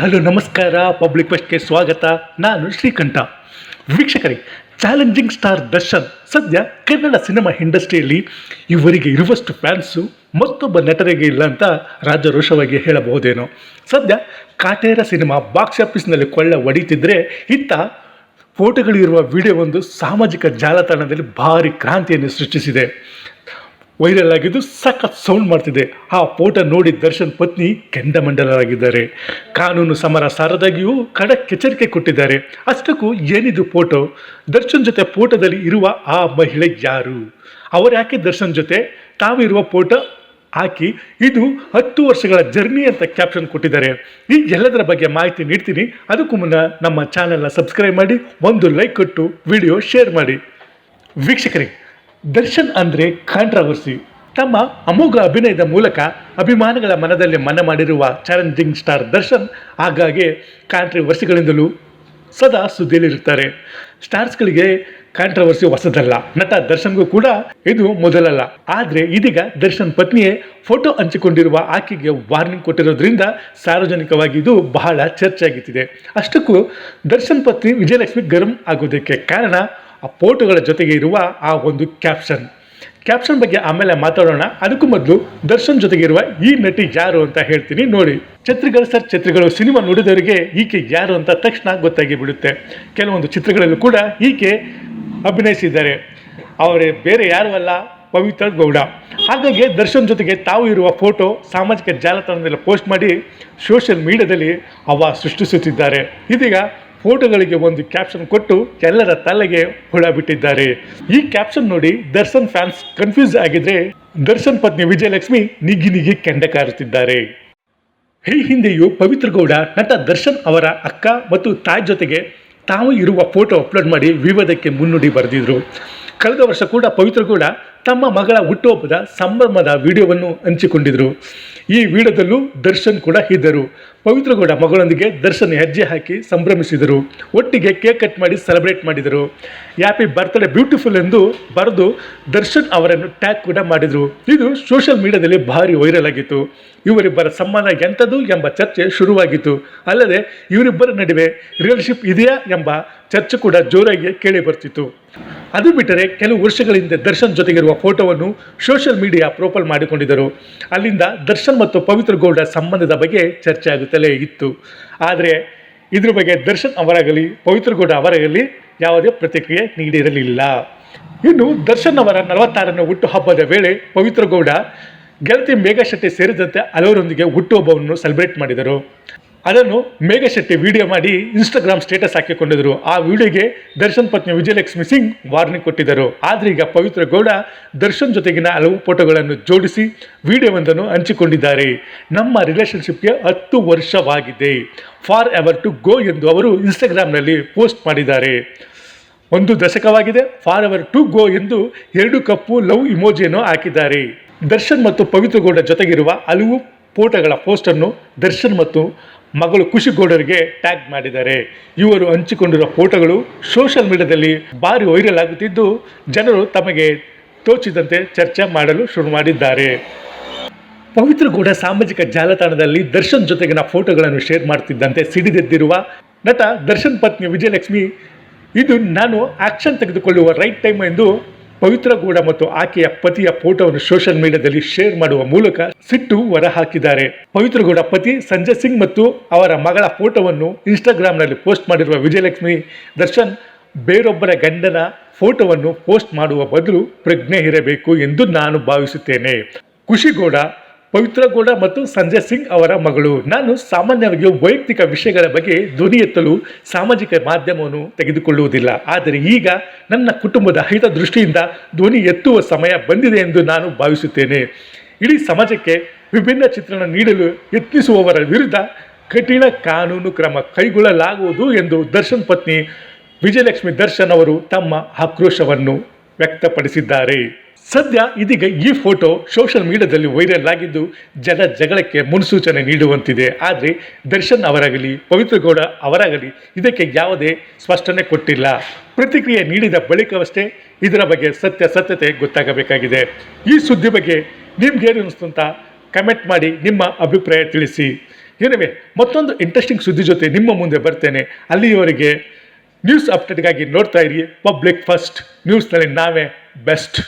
Hello, ನಮಸ್ಕಾರ. Public ಫಸ್ಟ್ಗೆ ಸ್ವಾಗತ. ನಾನು ಶ್ರೀಕಂಠ. ವೀಕ್ಷಕರೇ ಚಾಲೆಂಜಿಂಗ್ ಸ್ಟಾರ್ ದರ್ಶನ್, ಸದ್ಯ ಕನ್ನಡ ಸಿನಿಮಾ ಇಂಡಸ್ಟ್ರಿಯಲ್ಲಿ ಇವರಿಗೆ ಇರುವಷ್ಟು ಫ್ಯಾನ್ಸು ಮತ್ತೊಬ್ಬ ನಟರಿಗೆ ಇಲ್ಲ ಅಂತ ರಾಜರೋಷವಾಗಿ ಹೇಳಬಹುದೇನೋ. ಸದ್ಯ ಕಾಟೇರ ಸಿನಿಮಾ ಬಾಕ್ಸ್ ಆಫೀಸ್ನಲ್ಲಿ ಕೊಳ್ಳ ಹೊಡಿತಿದ್ರೆ ಇತ್ತ ಫೋಟೋಗಳಿರುವ ವಿಡಿಯೋ ಒಂದು ಸಾಮಾಜಿಕ ಜಾಲತಾಣದಲ್ಲಿ ಭಾರಿ ಕ್ರಾಂತಿಯನ್ನು ಸೃಷ್ಟಿಸಿದೆ. ವೈರಲ್ ಆಗಿದ್ದು ಸಖತ್ ಸೌಂಡ್ ಮಾಡ್ತಿದೆ. ಆ ಫೋಟೋ ನೋಡಿ ದರ್ಶನ್ ಪತ್ನಿ ಕೆಂಡಮಂಡಲರಾಗಿದ್ದಾರೆ. ಕಾನೂನು ಸಮರ ಸಾರದಾಗಿಯೂ ಖಡಕ್ ಎಚ್ಚರಿಕೆ ಕೊಟ್ಟಿದ್ದಾರೆ. ಅಷ್ಟಕ್ಕೂ ಏನಿದು ಫೋಟೋ? ದರ್ಶನ್ ಜೊತೆ ಫೋಟೋದಲ್ಲಿ ಇರುವ ಆ ಮಹಿಳೆ ಯಾರು? ಅವರು ಯಾಕೆ ದರ್ಶನ್ ಜೊತೆ? ತಾವಿರುವ ಫೋಟೋ ಹಾಕಿ ಇದು ಹತ್ತು ವರ್ಷಗಳ ಜರ್ನಿ ಅಂತ ಕ್ಯಾಪ್ಷನ್ ಕೊಟ್ಟಿದ್ದಾರೆ. ಈ ಎಲ್ಲದರ ಬಗ್ಗೆ ಮಾಹಿತಿ ನೀಡ್ತೀನಿ. ಅದಕ್ಕೂ ಮುನ್ನ ನಮ್ಮ ಚಾನೆಲ್ನ ಸಬ್ಸ್ಕ್ರೈಬ್ ಮಾಡಿ, ಒಂದು ಲೈಕ್ ಕೊಟ್ಟು, ವಿಡಿಯೋ ಶೇರ್ ಮಾಡಿ. ವೀಕ್ಷಕರೇ ದರ್ಶನ್ ಅಂದರೆ ಕಾಂಟ್ರವರ್ಸಿ ತಮ್ಮ ಅಮೋಘ ಅಭಿನಯದ ಮೂಲಕ ಅಭಿಮಾನಿಗಳ ಮನದಲ್ಲಿ ಮನ ಮಾಡಿರುವ ಚಾಲೆಂಜಿಂಗ್ ಸ್ಟಾರ್ ದರ್ಶನ್ ಆಗಾಗ್ಗೆ ಕಾಂಟ್ರವರ್ಸಿಗಳಿಂದಲೂ ಸದಾ ಸುದ್ದಿಯಲ್ಲಿರುತ್ತಾರೆ. ಸ್ಟಾರ್ಸ್ಗಳಿಗೆ ಕಾಂಟ್ರವರ್ಸಿ ಹೊಸದಲ್ಲ. ನಟ ದರ್ಶನ್ಗೂ ಕೂಡ ಇದು ಮೊದಲಲ್ಲ. ಆದರೆ ಇದೀಗ ದರ್ಶನ್ ಪತ್ನಿಯೇ ಫೋಟೋ ಹಂಚಿಕೊಂಡಿರುವ ಆಕೆಗೆ ವಾರ್ನಿಂಗ್ ಕೊಟ್ಟಿರೋದ್ರಿಂದ ಸಾರ್ವಜನಿಕವಾಗಿ ಇದು ಬಹಳ ಚರ್ಚೆ ಆಗುತ್ತಿದೆ ಅಷ್ಟಕ್ಕೂ ದರ್ಶನ್ ಪತ್ನಿ ವಿಜಯಲಕ್ಷ್ಮಿ ಗರಂ ಆಗೋದಕ್ಕೆ ಕಾರಣ ಆ ಫೋಟೋಗಳ ಜೊತೆಗೆ ಇರುವ ಆ ಒಂದು ಕ್ಯಾಪ್ಷನ್ ಕ್ಯಾಪ್ಷನ್ ಬಗ್ಗೆ ಆಮೇಲೆ ಮಾತಾಡೋಣ. ಅದಕ್ಕೂ ಮೊದಲು ದರ್ಶನ್ ಜೊತೆಗೆ ಇರುವ ಈ ನಟಿ ಯಾರು ಅಂತ ಹೇಳ್ತೀನಿ ನೋಡಿ. ಛತ್ರಿಗಳು ಸರ್, ಛತ್ರಿಗಳು ಸಿನಿಮಾ ನೋಡಿದವರಿಗೆ ಈಕೆ ಯಾರು ಅಂತ ತಕ್ಷಣ ಗೊತ್ತಾಗಿ ಬಿಡುತ್ತೆ ಕೆಲವೊಂದು ಚಿತ್ರಗಳಲ್ಲೂ ಕೂಡ ಈಕೆ ಅಭಿನಯಿಸಿದ್ದಾರೆ. ಅವರೇ ಬೇರೆ ಯಾರು ಅಲ್ಲ, ಪವಿತ್ರ ಗೌಡ. ಹಾಗಾಗಿ ದರ್ಶನ್ ಜೊತೆಗೆ ತಾವು ಇರುವ ಫೋಟೋ ಸಾಮಾಜಿಕ ಜಾಲತಾಣದಲ್ಲಿ ಪೋಸ್ಟ್ ಮಾಡಿ ಸೋಷಿಯಲ್ ಮೀಡಿಯಾದಲ್ಲಿ ಅವ ಸೃಷ್ಟಿಸುತ್ತಿದ್ದಾರೆ. ಇದೀಗ ಫೋಟೋಗಳಿಗೆ ಒಂದು ಕ್ಯಾಪ್ಷನ್ ಕೊಟ್ಟು ಎಲ್ಲರ ತಲೆಗೆ ಹುಳ ಬಿಟ್ಟಿದ್ದಾರೆ. ಈ ಕ್ಯಾಪ್ಷನ್ ನೋಡಿ ದರ್ಶನ್ ಫ್ಯಾನ್ಸ್ ಕನ್ಫ್ಯೂಸ್ ಆಗಿದ್ರೆ ದರ್ಶನ್ ಪತ್ನಿ ವಿಜಯಲಕ್ಷ್ಮಿ ನಿಗಿ ನಿಗಿ ಕೆಂಡ ಕಾರುತ್ತಿದ್ದಾರೆ. ಈ ಹಿಂದೆಯೂ ಪವಿತ್ರ ಗೌಡ, ನಟ ದರ್ಶನ್ ಅವರ ಅಕ್ಕ ಮತ್ತು ತಾಯಿ ಜೊತೆಗೆ ತಾವು ಇರುವ ಫೋಟೋ ಅಪ್ಲೋಡ್ ಮಾಡಿ ವಿವಾದಕ್ಕೆ ಮುನ್ನುಡಿ ಬರೆದಿದ್ರು. ಕಳೆದ ವರ್ಷ ಕೂಡ ಪವಿತ್ರ ಗೌಡ ತಮ್ಮ ಮಗಳ ಹುಟ್ಟುಹಬ್ಬದ ಸಂಭ್ರಮದ ವಿಡಿಯೋವನ್ನು ಹಂಚಿಕೊಂಡಿದ್ದರು ಈ ವಿಡಿಯೋದಲ್ಲೂ ದರ್ಶನ್ ಕೂಡ ಇದ್ದರು. ಪವಿತ್ರಗೌಡ ಮಗಳೊಂದಿಗೆ ದರ್ಶನ್ ಹೆಜ್ಜೆ ಹಾಕಿ ಸಂಭ್ರಮಿಸಿದರು. ಒಟ್ಟಿಗೆ ಕೇಕ್ ಕಟ್ ಮಾಡಿ ಸೆಲೆಬ್ರೇಟ್ ಮಾಡಿದರು. ಹ್ಯಾಪಿ ಬರ್ತ್ಡೇ ಬ್ಯೂಟಿಫುಲ್ ಎಂದು ಬರೆದು ದರ್ಶನ್ ಅವರನ್ನು ಟ್ಯಾಗ್ ಕೂಡ ಮಾಡಿದರು. ಇದು ಸೋಷಿಯಲ್ ಮೀಡಿಯಾದಲ್ಲಿ ಭಾರಿ ವೈರಲ್ ಆಗಿತ್ತು. ಇವರಿಬ್ಬರ ಸಂಬಂಧ ಎಂಥದ್ದು ಎಂಬ ಚರ್ಚೆ ಶುರುವಾಗಿತ್ತು. ಅಲ್ಲದೆ ಇವರಿಬ್ಬರ ನಡುವೆ ರಿಲೇಶನ್ಶಿಪ್ ಇದೆಯಾ ಎಂಬ ಚರ್ಚೆ ಕೂಡ ಜೋರಾಗಿ ಕೇಳಿ ಬರ್ತಿತ್ತು. ಅದು ಬಿಟ್ಟರೆ ಕೆಲವು ವರ್ಷಗಳ ಹಿಂದೆ ದರ್ಶನ್ ಜೊತೆಗಿರುವ ಫೋಟೋವನ್ನು ಸೋಷಿಯಲ್ ಮೀಡಿಯಾ ಪ್ರೋಫೈಲ್ ಮಾಡಿಕೊಂಡಿದ್ದರು. ಅಲ್ಲಿಂದ ದರ್ಶನ್ ಮತ್ತು ಪವಿತ್ರ ಗೌಡ ಸಂಬಂಧದ ಬಗ್ಗೆ ಚರ್ಚೆ ಆಗುತ್ತಲೇ ಇತ್ತು. ಆದರೆ ಇದ್ರ ಬಗ್ಗೆ ದರ್ಶನ್ ಅವರಾಗಲಿ, ಪವಿತ್ರ ಗೌಡ ಅವರಾಗಲಿ ಯಾವುದೇ ಪ್ರತಿಕ್ರಿಯೆ ನೀಡಿರಲಿಲ್ಲ. ಇನ್ನು ದರ್ಶನ್ ಅವರ ನಲವತ್ತಾರನೇ ಹುಟ್ಟುಹಬ್ಬದ ವೇಳೆ ಪವಿತ್ರ ಗೌಡ ಗೆಳತಿ ಮೇಘಶೆಟ್ಟಿ ಸೇರಿದಂತೆ ಹಲವರೊಂದಿಗೆ ಹುಟ್ಟುಹಬ್ಬವನ್ನು ಸೆಲೆಬ್ರೇಟ್ ಮಾಡಿದರು. ಅದನ್ನು ಮೇಘಶೆಟ್ಟಿ ವಿಡಿಯೋ ಮಾಡಿ ಇನ್ಸ್ಟಾಗ್ರಾಮ್ ಸ್ಟೇಟಸ್ ಹಾಕಿಕೊಂಡಿದ್ದರು ಆ ವಿಡಿಯೋಗೆ ದರ್ಶನ್ ಪತ್ನಿ ವಿಜಯಲಕ್ಷ್ಮಿ ಸಿಂಗ್ ವಾರ್ನಿಂಗ್ ಕೊಟ್ಟಿದ್ದರು. ಆದರೆ ಈಗ ಪವಿತ್ರ ಗೌಡ ದರ್ಶನ್ ಜೊತೆಗಿನ ಹಲವು ಫೋಟೋಗಳನ್ನು ಜೋಡಿಸಿ ವಿಡಿಯೋವೊಂದನ್ನು ಹಂಚಿಕೊಂಡಿದ್ದಾರೆ. ನಮ್ಮ ರಿಲೇಷನ್ಶಿಪ್ಗೆ ಹತ್ತು ವರ್ಷವಾಗಿದೆ. ಫಾರ್ ಎವರ್ ಟು ಗೋ ಎಂದು ಅವರು ಇನ್ಸ್ಟಾಗ್ರಾಮ್ನಲ್ಲಿ ಪೋಸ್ಟ್ ಮಾಡಿದ್ದಾರೆ. ಒಂದು ದಶಕವಾಗಿದೆ. ಫಾರ್ ಎವರ್ ಟು ಗೋ ಎಂದು ಎರಡು ಕಪ್ಪು ಲವ್ ಇಮೋಜಿಯನ್ನು ಹಾಕಿದ್ದಾರೆ. ದರ್ಶನ್ ಮತ್ತು ಪವಿತ್ರ ಗೌಡ ಜೊತೆಗಿರುವ ಹಲವು ಫೋಟೋಗಳ ಪೋಸ್ಟನ್ನು ದರ್ಶನ್ ಮತ್ತು ಮಗಳು ಖುಷಿ ಗೌಡರಿಗೆ ಟ್ಯಾಗ್ ಮಾಡಿದ್ದಾರೆ. ಇವರು ಹಂಚಿಕೊಂಡಿರುವ ಫೋಟೋಗಳು ಸೋಷಿಯಲ್ ಮೀಡಿಯಾದಲ್ಲಿ ಭಾರಿ ವೈರಲ್ ಆಗುತ್ತಿದ್ದು, ಜನರು ತಮಗೆ ತೋಚಿದಂತೆ ಚರ್ಚೆ ಮಾಡಲು ಶುರು ಮಾಡಿದ್ದಾರೆ. ಪವಿತ್ರ ಗೌಡ ಸಾಮಾಜಿಕ ಜಾಲತಾಣದಲ್ಲಿ ದರ್ಶನ್ ಜೊತೆಗಿನ ಫೋಟೋಗಳನ್ನು ಶೇರ್ ಮಾಡ್ತಿದ್ದಂತೆ ಸಿಡಿದೆದ್ದಿರುವ ನಟ ದರ್ಶನ್ ಪತ್ನಿ ವಿಜಯಲಕ್ಷ್ಮಿ, ಇದು ನಾನು ಆಕ್ಷನ್ ತೆಗೆದುಕೊಳ್ಳುವ ರೈಟ್ ಟೈಮ್ ಎಂದು ಪವಿತ್ರ ಗೌಡ ಮತ್ತು ಆಕೆಯ ಪತಿಯ ಫೋಟೋವನ್ನು ಸೋಷಿಯಲ್ ಮೀಡಿಯಾದಲ್ಲಿ ಶೇರ್ ಮಾಡುವ ಮೂಲಕ ಸಿಟ್ಟು ಹೊರಹಾಕಿದ್ದಾರೆ. ಪವಿತ್ರ ಗೌಡ ಪತಿ ಸಂಜಯ್ ಸಿಂಗ್ ಮತ್ತು ಅವರ ಮಗಳ ಫೋಟೋವನ್ನು ಇನ್ಸ್ಟಾಗ್ರಾಮ್ನಲ್ಲಿ ಪೋಸ್ಟ್ ಮಾಡಿರುವ ವಿಜಯಲಕ್ಷ್ಮಿ ದರ್ಶನ್ ಬೇರೊಬ್ಬರ ಗಂಡನ ಫೋಟೋವನ್ನು ಪೋಸ್ಟ್ ಮಾಡುವ ಬದಲು ಪ್ರಜ್ಞೆ ಇರಬೇಕು ಎಂದು ನಾನು ಭಾವಿಸುತ್ತೇನೆ. ಖುಷಿಗೌಡ ಪವಿತ್ರ ಗೌಡ ಮತ್ತು ಸಂಜಯ್ ಸಿಂಗ್ ಅವರ ಮಗಳು. ನಾನು ಸಾಮಾನ್ಯವಾಗಿ ವೈಯಕ್ತಿಕ ವಿಷಯಗಳ ಬಗ್ಗೆ ಧ್ವನಿ ಎತ್ತಲು ಸಾಮಾಜಿಕ ಮಾಧ್ಯಮವನ್ನು ತೆಗೆದುಕೊಳ್ಳುವುದಿಲ್ಲ. ಆದರೆ ಈಗ ನನ್ನ ಕುಟುಂಬದ ಹಿತದೃಷ್ಟಿಯಿಂದ ಧ್ವನಿ ಎತ್ತುವ ಸಮಯ ಬಂದಿದೆ ಎಂದು ನಾನು ಭಾವಿಸುತ್ತೇನೆ. ಇಡೀ ಸಮಾಜಕ್ಕೆ ವಿಭಿನ್ನ ಚಿತ್ರಣ ನೀಡಲು ಯತ್ನಿಸುವವರ ವಿರುದ್ಧ ಕಠಿಣ ಕಾನೂನು ಕ್ರಮ ಕೈಗೊಳ್ಳಲಾಗುವುದು ಎಂದು ದರ್ಶನ್ ಪತ್ನಿ ವಿಜಯಲಕ್ಷ್ಮಿ ದರ್ಶನ್ ಅವರು ತಮ್ಮ ಆಕ್ರೋಶವನ್ನು ವ್ಯಕ್ತಪಡಿಸಿದ್ದಾರೆ. ಸದ್ಯ ಇದೀಗ ಈ ಫೋಟೋ ಸೋಷಿಯಲ್ ಮೀಡಿಯಾದಲ್ಲಿ ವೈರಲ್ ಆಗಿದ್ದು ಜನ ಜಗಳಕ್ಕೆ ಮುನ್ಸೂಚನೆ ನೀಡುವಂತಿದೆ. ಆದರೆ ದರ್ಶನ್ ಅವರಾಗಲಿ, ಪವಿತ್ರ ಗೌಡ ಅವರಾಗಲಿ ಇದಕ್ಕೆ ಯಾವುದೇ ಸ್ಪಷ್ಟನೆ ಕೊಟ್ಟಿಲ್ಲ. ಪ್ರತಿಕ್ರಿಯೆ ನೀಡಿದ ಬಳಿಕವಷ್ಟೇ ಇದರ ಬಗ್ಗೆ ಸತ್ಯ ಸತ್ಯತೆ ಗೊತ್ತಾಗಬೇಕಾಗಿದೆ. ಈ ಸುದ್ದಿ ಬಗ್ಗೆ ನಿಮ್ಗೇನು ಅನಿಸ್ತು ಅಂತ ಕಮೆಂಟ್ ಮಾಡಿ ನಿಮ್ಮ ಅಭಿಪ್ರಾಯ ತಿಳಿಸಿ. ಏನಿವೆ, ಮತ್ತೊಂದು ಇಂಟ್ರೆಸ್ಟಿಂಗ್ ಸುದ್ದಿ ಜೊತೆ ನಿಮ್ಮ ಮುಂದೆ ಬರ್ತೇನೆ. ಅಲ್ಲಿಯವರೆಗೆ ನ್ಯೂಸ್ ಅಪ್ಡೇಟ್ಗಾಗಿ ನೋಡ್ತಾ ಇರಿ ಪಬ್ಲಿಕ್ ಫಸ್ಟ್ ನ್ಯೂಸ್ನಲ್ಲಿ ನಾವೇ ಬೆಸ್ಟ್